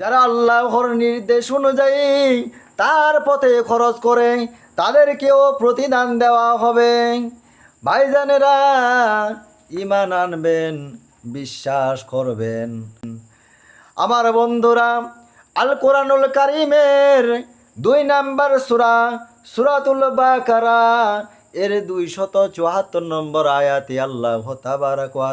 যারা আল্লাহর নির্দেশ অনুযায়ী তার পথে খরচ করে, তাদেরকেও প্রতিদান দেওয়া হবে। ভাইজানেরা ইমান আনবেন, বিশ্বাস করবেন। আমার বন্ধুরা আল কোরআনুল কারিমের দুই নাম্বার সুরা, সুরাতুল বাকারা, এর দুই শত চুয়াত্তর নম্বর আয়াতি আল্লাহ তাবারাক ওয়া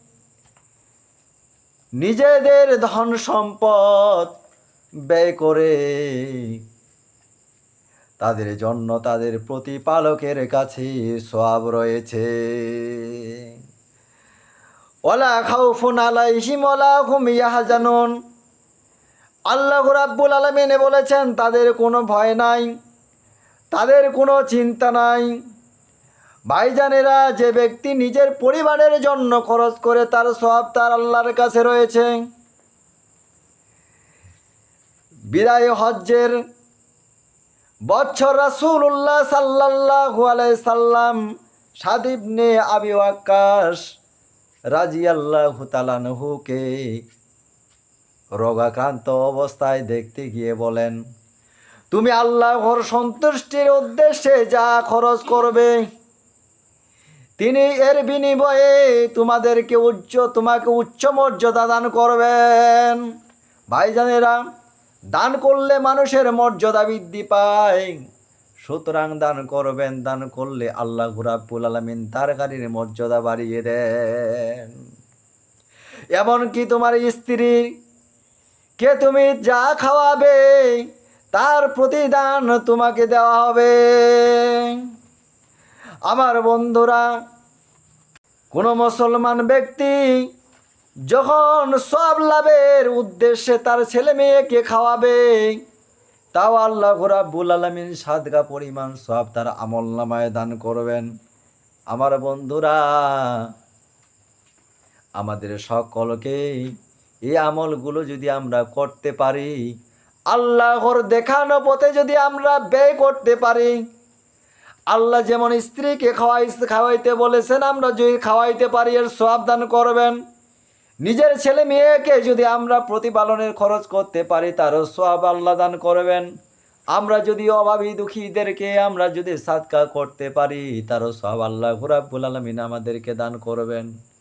নিজেদের ধন সম্পদ ব্যয় করে তাদের জন্য তাদের প্রতিপালকের কাছে সব রয়েছে। ওলা খাউফুন আলাইহিম ওলা হুম ইয়াহজানুন। আল্লাহ রাব্বুল আলামিনে বলেছেন, তাদের কোনো ভয় নাই, তাদের কোনো চিন্তা নাই। ভাইজানেরা যে ব্যক্তি নিজের পরিবারের জন্য খরচ করে তার সব তার আল্লাহর কাছে রয়েছে। বিদায় হজ্জের বছর রাসূলুল্লাহ সাল্লাল্লাহু আলাইহি সাল্লাম সাদিবনে আবি ওয়াক্কাস রাজিয়াল্লাহু তাআলাহুকে রোগাক্রান্ত অবস্থায় দেখতে গিয়ে বলেন, তুমি আল্লাহর সন্তুষ্টির উদ্দেশ্যে যা খরচ করবে তিনি এর বিনিময়ে তোমাদেরকে উচ্চ, তোমাকে উচ্চ মর্যাদা দান করবেন। ভাইজানেরা, দান করলে মানুষের মর্যাদা বৃদ্ধি পায়। সুতরাং দান করবেন, দান করলে আল্লাহ রাব্বুল আলমিন তার গাড়ির মর্যাদা বাড়িয়ে দেন। এমনকি তোমার স্ত্রী, কে তুমি যা খাওয়াবে, তার প্রতিদান তোমাকে দেওয়া হবে। আমার বন্ধুরা, কোনো মুসলমান ব্যক্তি যখন সব লাভের উদ্দেশ্যে তার ছেলে মেয়েকে খাওয়াবে, তাও আল্লাহ রাব্বুল আলমিন সাদগা পরিমাণ সব তার আমল নামায় দান করবেন। আমার বন্ধুরা, আমাদের সকলকে এই আমলগুলো যদি আমরা করতে পারি, আল্লাহর দেখানো পথে যদি আমরা ব্যয় করতে পারি আল্লাহ যেমন স্ত্রীকে খাওয়াই খাওয়াইতে বলেছেন, আমরা যদি খাওয়াইতে পারি, এর সব দান করবেন। নিজের ছেলে মেয়েকে যদি আমরা প্রতিপালনের খরচ করতে পারি, তারও সব আল্লাহ দান করবেন। আমরা যদি অভাবী দুঃখীদেরকে আমরা যদি সাদকা করতে পারি, তারও সব আল্লাহ ঘুরাবুল আলমিন আমাদেরকে দান করবেন।